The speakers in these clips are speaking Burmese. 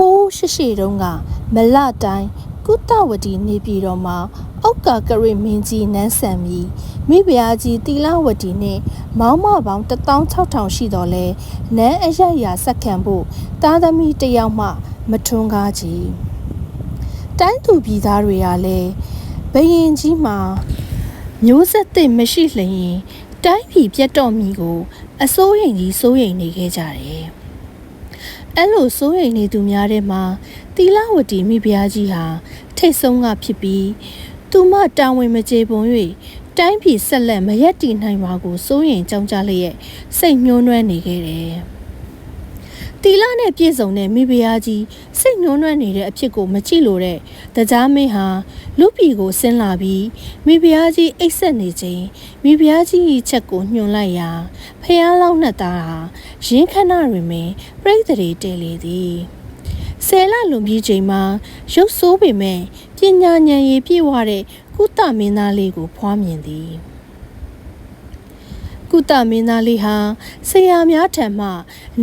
ခိုးရှိရှိတုန်းကမလတိုင်းကုတဝတီနေပြည်တော်မှာအောက်ကကရိမင်းကြီးနန်းဆန်ပြီးမိဖုရားကြီးတီလာဝတီနဲ့မောင်းမပေါင်း16000ရှိတော်လဲနန်းအရရာစက္ကန့်ဖို့တားသမီတစ်ယောက်မှ မထွန်းကားကြီးတိုင်းသူပြည်သားတွေကလည်းဘယင်ကြီးမှာမျိုးဆက်သစ်မရှိလျင်တိုင်းပြည်ပြတ်တော့မီကို အစိုးရိမ်ကြီးစိုးရိမ်နေခဲ့ကြတယ် အဲ့လိုစိုးရိမ်နေသူများထဲမှာတီလာဝတီမိဖုရားကြီးဟာထိတ်ဆုံးကဖြစ်ပြီးသူမတာဝန်မကျေပွန်၍တိုင်းပြည်ဆက်လက်မရက်တည်နိုင်ပါကိုစိုးရိမ်ကြောင်းကြလျက်စိတ်ညှိုးနွမ်းနေခဲ့တယ်။ တီလာနဲ့ပြည့်စုံတဲ့မိဖုရားကြီးစိတ်ညှိုးနွမ်းနေတဲ့အဖြစ်ကိုမကြည့်လို့တဲ့တကြားမင်းဟာလူပြည်ကိုဆင်းလာပြီးမိဖုရားကြီးအိတ်ဆက်နေချိန်မိဖုရားကြီးရဲ့ချက်ကိုညွှန်လိုက်ရာဖះလောင်းနဲ့သားဟာရင်းခဏတွင်ပင်ပြိတ္တိတဲလေသည်။ဆယ်လလွန်ပြီးချိန်မှာရုပ်ဆိုးပေမဲ့ပညာဉာဏ်ရည်ပြည့်ဝတဲ့ကုသမင်းသားလေးကိုဖွားမြင်သည် ကုသမင်းသားလေးဟာဆရာများထံမှ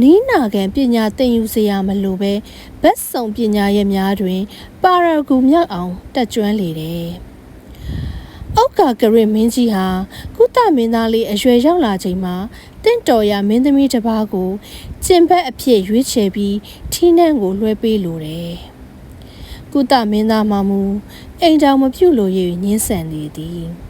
နီးနာခံပညာသင်ယူစရာမလိုပဲဘက်ဆောင်ပညာရဲ့များတွင် ပါရဂူမြောက်အောင်တက်ကြွလေတယ်။အောက်ကကရစ်မင်းကြီးဟာကုသမင်းသားလေးအရွယ်ရောက်လာချိန်မှာတင့်တော်ရမင်းသမီးတစ်ပါးကိုကျင်ဘက်အဖြစ်ရွေးချယ်ပြီးထီးနှံကိုလွှဲပေးလိုတယ်။ကုသမင်းသားမှမူအိမ်တောင်မပြုတ်လို့ရညင်းဆန်နေသည်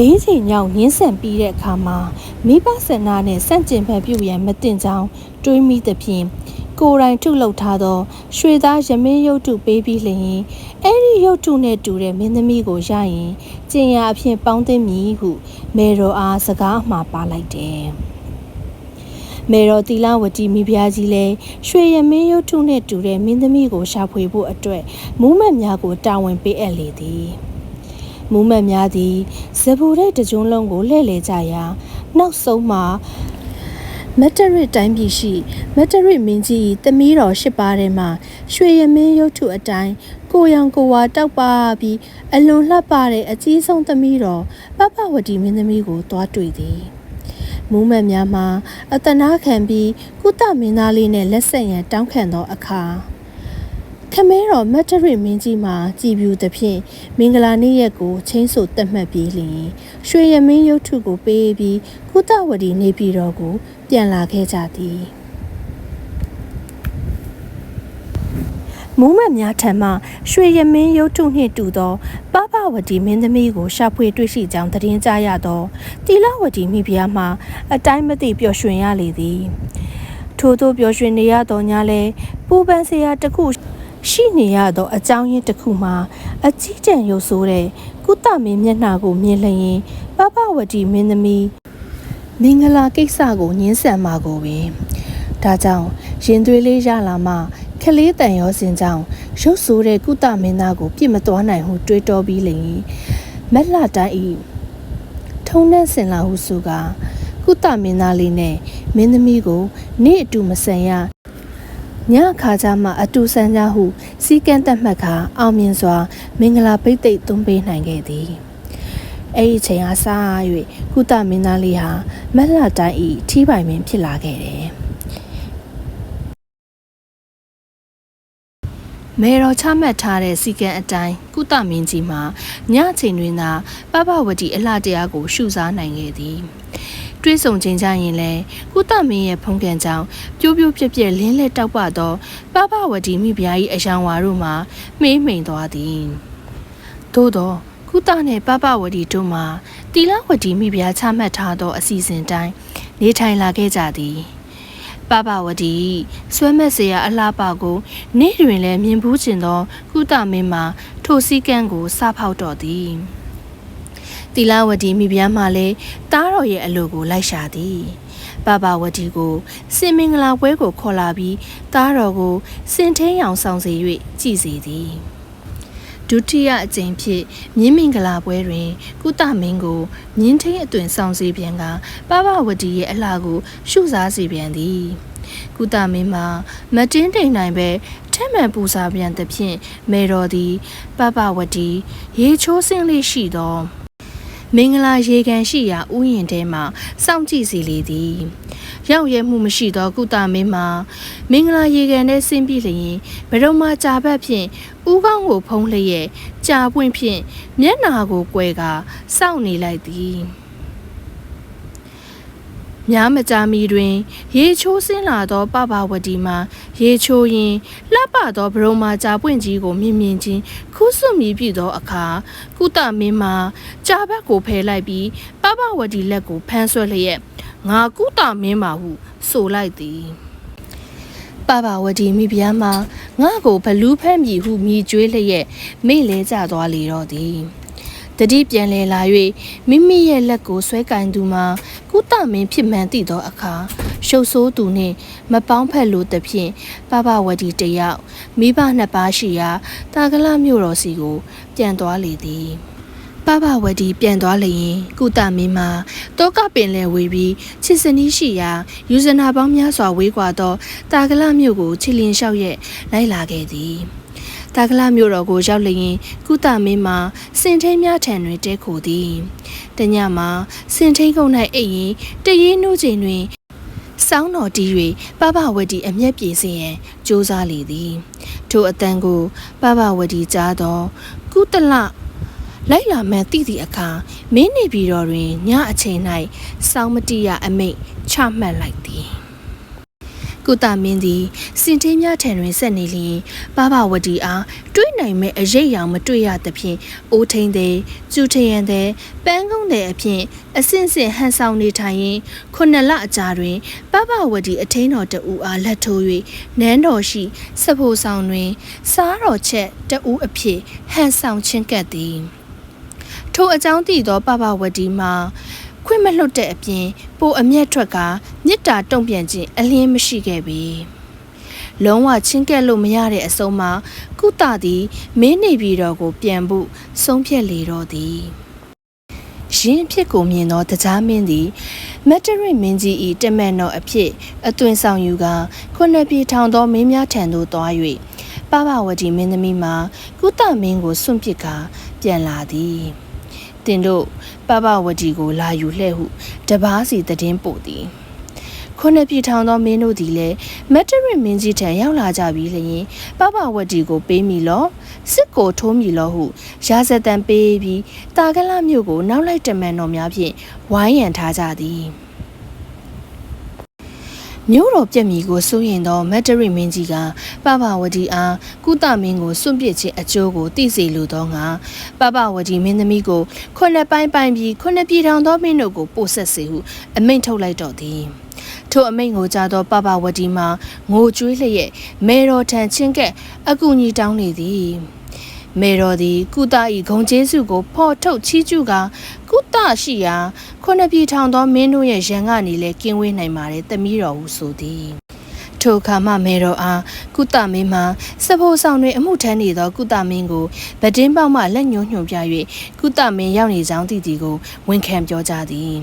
လေးချိန်ညောင်ညင်းဆန်ပြီးတဲ့အခါမှာမိဘဆန္ဒနဲ့စန့်ကျင်ဘက်ပြုတ်ရန်မတင်ကြောင်းတွေးမိသဖြင့်ကိုယ်တိုင်ထုတ်လုပ်ထားသောရွှေသားရမင်းရုပ်တုပေးပြီးလျင်အဲ့ဒီရုပ်တုနဲ့တူတဲ့မင်းသမီးကိုရရင်ကျင်ရအဖြစ်ပေါင်းသိမည်ဟုမေရောအားစကားအမှားပါလိုက်တယ်မေရောတီလာဝတီမိဖုရားကြီးလည်းရွှေရမင်းရုပ်ထုနဲ့တူတဲ့မင်းသမီးကိုရှာဖွေဖို့အတွက်မူးမတ်များကိုတာဝန်ပေးအပ်လေသည် မူးမတ်များသည်ဇဘူရိတ်တကြွန်းလုံးကိုလှည့်လေကြရာနောက်ဆုံးမှာမက်တရစ်တိုင်းပြည်ရှိမက်တရစ်မင်းကြီး၏တမီးတော်ရှစ်ပါးထဲမှာရွှေရမင်းရုပ်ထုအတိုင်းကိုရောင်ကိုဝါတောက်ပါပြီးအလွန်လှပတဲ့အကြီးဆုံးသမီးတော်ပပဝတီမင်းသမီးကိုတွားတွေ့သည်မူးမတ်များမှာအတနာခံပြီးကုသမင်းသားလေးနဲ့လက်ဆက်ရန်တောင်းခံသောအခါ ခမဲတော်မတ်တရစ်မင်းကြီးမှာကြည်ပြူသဖြင့်မင်္ဂလာနေ့ရက်ကိုချင်းဆိုတက်မှတ်ပြီးလျင်ရွှေရမင်းရုပ်ထုကိုပေးပြီးကုသဝတီနေပြည်တော်ကို ပြန်လာခဲ့ကြသည်မုံမတ်များထံမှရွှေရမင်းရုပ်ထုနှင့်တူသောပပဝတီမင်းသမီးကိုရှာဖွေတွေ့ရှိကြောင်းသတင်းကြားရသောတီလဝတီမိဖုရားမှအတိုင်းမသိပျော်ရွှင်ရလေသည် ထို့သောပျော်ရွှင်နေရသောညလဲပူပန်စရာတစ်ခု ရှိနေရသောအကြောင်းရင်းတစ်ခုမှာအကြီးကျယ်ရုပ်ဆိုးတဲ့ကုသမင်းမျက်နှာကိုမြင်လျင်ပပဝတီမင်းသမီးမင်္ဂလာကိစ္စကိုညှင်းဆန်မှာကိုပင်ဒါကြောင့်ရင်သွေးလေးရလာမှခလေးတန်ရောစင်ကြောင့်ရုပ်ဆိုးတဲ့ကုသမင်းသားကိုပြစ်မသွားနိုင်ဟုတွေးတောပြီးလျင်မက်လာတိုင်းဤထုံးနှက်စင်လာဟုဆိုကကုသမင်းသားလေးနဲ့မင်းသမီးကို နေ့အတူမဆန်ရ ညအခါကျမှအတူဆန်းကြဟုစီကံတက်မှတ်ခါအောင်မြင်စွာ မင်္ဂလာပိတ်သိက်သွင်းပေးနိုင်ခဲ့သည်အဲ့ဒီချိန်အားစား၍ကုသမင်းသားလေးဟာမက်လာတိုင်းဤထီးပိုင်ပင်ဖြစ်လာခဲ့တယ်မေတော်ချမှတ်ထားတဲ့စီကံအတိုင်းကုသမင်းကြီးမှာညအချိန်တွင်သာပပဝတီအလှတရားကိုရှုစားနိုင်ခဲ့သည် တွေးဆုံခြင်းကြရင်လဲကုသမင်းရဲ့ဖုံးကန်ကြောင့်ပြိုးပြိုးပြက်ပြက်လင်းလက်တောက်ပသောပပဝတီမိဖုရား၏အယောင်ဝါတို့မှာမှေးမှိန်သွားသည်သို့သောကုသနှင့်ပပဝတီတို့မှာတီလဝတီမိဖုရားချမှတ်ထားသောအစီအစဉ်တိုင်းနေထိုင်လာခဲ့ကြသည်ပပဝတီဆွဲမက်စရာအလားပါကိုနေ့တွင်လည်းမြင်ဘူးကျင်သောကုသမင်းမှာထိုစည်းကမ်းကိုစဖောက်တော်သည် တီလာဝတီမိဖုရားမှလည်းတားတော်ရဲ့အလိုကိုလိုက်ရှာသည်ပပဝတီကိုစင်မင်္ဂလာပွဲကိုခေါ်လာပြီးတားတော်ကိုစင်ထင်းရောင်ဆောင်စေ၍ကြည်စေသည်ဒုတိယအကြိမ်ဖြစ်မြင်းမင်္ဂလာပွဲတွင် ကုသမင်းကိုမြင်းထင်းအသွင်ဆောင်စေပြန်ကပပဝတီရဲ့အလှကိုရှုစားစေပြန်သည်ကုသမင်းမှာမတင်းတိမ်နိုင်ပဲထက်မှန်ပူစာပြန်သဖြင့်မေတော်သည် ပပဝတီရေချိုးစင်းလေးရှိသော မင်္ဂလာရေကန်ရှိရာဥယျာဉ်ထဲမှစောင့်ကြည့်စီလေသည်ရောက်ရဲမှုမရှိသောကုသမင်းမှာမင်္ဂလာရေကန်ထဲဆင်းပြီးလျင်ဘရုံမာကြာဘက်ဖြင့်ဥကောင်းကိုဖုံးလျက်ကြာပွင့်ဖြင့်မျက်နာကိုကွယ်ကာစောင့်နေလိုက်သည် များမကြာမီတွင် ရေချိုးဆင်းလာသောပပဝတီမှာရေချိုးရင်လှပသောဘရုံမာကြာပွင့်ကြီးကိုမြင်မြင်ချင်းခူးဆွမြည်ပြသောအခါကုသမင်းမှာကြာဘက်ကိုဖယ်လိုက်ပြီးပပဝတီလက်ကိုဖမ်းဆွဲလျက်ငါကုသမင်းပါဟုဆိုလိုက်သည်ပပဝတီမိဖုရားမှာငါ့ကိုဘလူးဖဲ့မြည်ဟုမြည်ကျွေးလျက်မိလဲကျသွားလေတော့သည်တတိပြန်လဲလာ၍မိမိရဲ့လက်ကိုဆွဲကင်သူမှာ ကုသမင်းဖြစ်မှန်သိသောအခါရှုပ်ဆိုးသူနှင့်မပေါင်းဖက်လို့တဖြင့်ပပဝတီတယောက်မိဘနှစ်ပါးရှိရာတာကလမြို့တော်စီကို ပြန်သွားလေသည်ပပဝတီပြန်သွားလျင်ကုသမင်းမှာတောကပင်လဲဝေပြီးချစ်စနီးရှိရာယူဇနာပေါင်းများစွာဝေးကွာသောတာကလမြို့ကိုချီလင်လျှောက်ရက်လိုက်လာခဲ့သည် တာကလမြို့တော်ကိုရောက်လျင် ကုသမင်းမှာစင်ထိန်များထံတွင်တဲခိုသည်တညမှာစင်ထိန်ကုန်၌အိပ်ရင်တရေနှုတ်ချိန်တွင်စောင်းတော်တီး၍ပပဝတီအမျက်ပြေစေရန်ကြိုးစားလေသည်ထိုအတန်ကိုပပဝတီကြားသောကုတလလိုက်လာမှန်သိသည့်အခါမင်းနေပြည်တော်တွင်ညအချိန်၌စောင်းမတိရအမိတ်ချမှတ်လိုက်သည် ကုသမင်းသည်စင်သေးများထံတွင်ဆက်နေလျင်ပပဝတီအားတွေးနိုင်မဲ့အရေးရောင်မတွေ့ရသဖြင့်အိုးထိန်သည်ကျူထရန်သည်ပန်းကုန်းသည်အဖြစ်အစင်စင်ဟန်ဆောင်နေထိုင်ရင်ခုနှစ်လအကြာတွင်ပပဝတီအထင်းတော်တအူအားလက်ထိုး၍နန်းတော်ရှိစဖို့ဆောင်တွင် စားတော်ချက်တအူအဖြစ်ဟန်ဆောင်ချင်းကပ်သည်ထိုအကြောင်းသိသောပပဝတီမှာ ခွင့်မလွတ်တဲ့အပြင် ပိုအမျက်ထွက်ကမြစ်တာတုံ့ပြန်ခြင်းအလင်းမရှိခဲ့ပြီလုံးဝချင်းကက်လို့မရတဲ့အဆုံးမှာကုသသည်မင်းနေပြည်တော်ကို ပြန်ဖို့ဆုံးဖြတ်လေတော့သည်ရင်းအဖြစ်ကိုမြင်သောတရားမင်းသည်မက်တရစ်မင်းကြီး၏တမန်တော်အဖြစ်အသွင်ဆောင်ယူကာခုနှစ်ပြည်ထောင်သောမင်းများထံသို့သွား၍ပပဝတီမင်းသမီးမှာကုသမင်းကိုစွန့်ပစ်ကာပြန်လာသည် တင်တို့ပပဝတီကိုလာယူလှဲ့ဟုတပားစီတည်င်းပို့သည်ခုနှစ်ပြည်ထောင်သောမင်းတို့သည်လည်းမက်တရစ်မင်းကြီးထံရောက်လာကြပြီးလျင်ပပဝတီကိုပေးမိလောစစ်ကိုထိုးမိလောဟုရာဇတန်ပေးပြီးတာကလမြို့ကိုနောက်လိုက်တမန်တော်များဖြင့်ဝိုင်းရန်ထားကြသည် မြို့တော်ပြက်မီကိုစိုးရင်သောမက်တရစ်မင်းကြီးကပပဝတီအားကုသမင်းကိုစွန့်ပစ်ခြင်းအကျိုးကိုသိစေလိုသောငါပပဝတီမင်းသမီးကိုခုနှစ်ပိုင်းပိုင်းပြီးခုနှစ်ပြည်ထောင်သောမင်းတို့ကိုပို့ဆက်စေဟုအမိန့်ထုတ်လိုက်တော့သည်ထိုအမိန့်ကိုကြားသောပပဝတီမှာငိုကြွေးလျက်မေတော်ထံချင်းကက်အကူညီတောင်းနေသည်မေတော်သည်ကုသ၏ဂုံကျေးစုကိုဖော်ထုတ်ချီးကျူးကာကုမရှိရာခုနှစ်ပြည်ထောင်သောမင်းတို့ရဲ့ရန်ကနေလဲကင်းဝေးနိုင်ပါတယ်တမီးတော်ဟုဆိုသည်ထိုအခါမှမေတော်အားကုသမင်းမှစဖို့ဆောင်တွင်အမှုထမ်းနေသောကုသမင်းကိုဗဒင်းပေါက်မှလက်ညှိုးညွှန်ပြ၍ကုသမင်းရောက်နေကြောင်းသိသည်ကိုဝန်ခံပြောကြသည်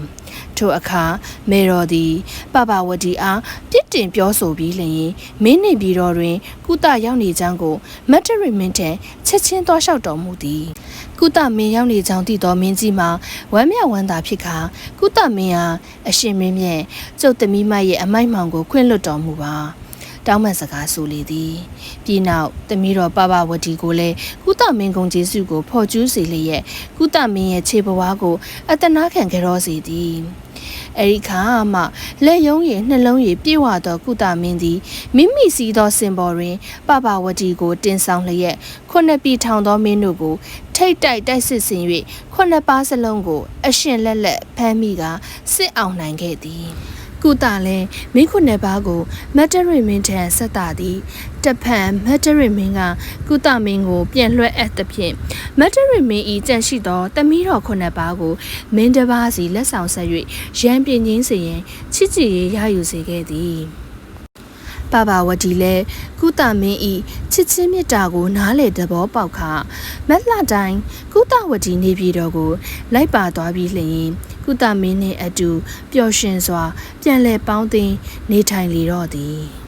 ထိုအခါမေတော်သည်ပပဝတီအားပြစ်တင်ပြောဆိုပြီးလျင်မင်းနေပြည်တော်တွင် ကုသရောက်နေကြောင်းကိုမတ်တရီမင်းထံချက်ချင်းသွားလျှောက်တော်မူသည် ကုသမင်းရောက်နေကြောင်းသိသောမင်းကြီးမှာဝမ်းမြောက်ဝမ်းသာဖြစ်ခါကုသမင်းအားအရှင်မင်းမြတ်ကျုပ်သမီးမရဲ့အမိုက်မောင်ကိုခွင့်လွှတ်တော်မူပါတောင်းပန်စကားဆိုလေသည်ပြီးနောက်တမီးတော်ပပဝတီကိုလည်းကုသမင်းကုံကျေးဇူးကိုဖော်ကျူးစေလျက်ကုသမင်းရဲ့ခြေပွားကိုအတနာခံကြရောစေသည်အဲဒီခါမှလက်ယုံရည်နှလုံးရည်ပြေဝသောကုသမင်းသည်မိမိစီသောစင်ပေါ်တွင် ပပဝတီကိုတင်ဆောင်လျက်ခုနှစ်ပြည်ထောင်သောမင်းတို့ကို ထိတ်တိုက်တိုက်စစ်ဆင်၍ခုနှစ်ပါးစလုံးကို အရှင်လက်လက်ဖမ်းမိကစစ်အောင်နိုင်ခဲ့သည်ကုတာလဲမင်းခုနှစ်ပါးကိုမက်တရစ်မင်းထံဆက်တာသည်တဖန်မက်တရစ်မင်းကကုတာမင်းကို ပြန်လွှဲအပ်သဖြင့်မက်တရစ်မင်းဤကြန့်ရှိသောတမီးတော်ခုနှစ်ပါးကိုမင်းတစ်ပါးစီလက်ဆောင်ဆက်၍ရန်ပြင်းချင်းစေရင်ချစ်ကြည်ရေးရယူစေခဲ့သည် ပပဝတီလည်းကုသမင်းဤချစ်ချင်းမြတ်တာကိုနားလေသဘောပေါက်ခမက်လာတိုင်းကုသဝတီနေပြည်တော်ကို လိုက်ပါသွားပြီးလျင်ကုသမင်းနှင့်အတူပျော်ရွှင်စွာ ပြန်လည်ပေါင်းသင်းနေထိုင်လေတော့သည်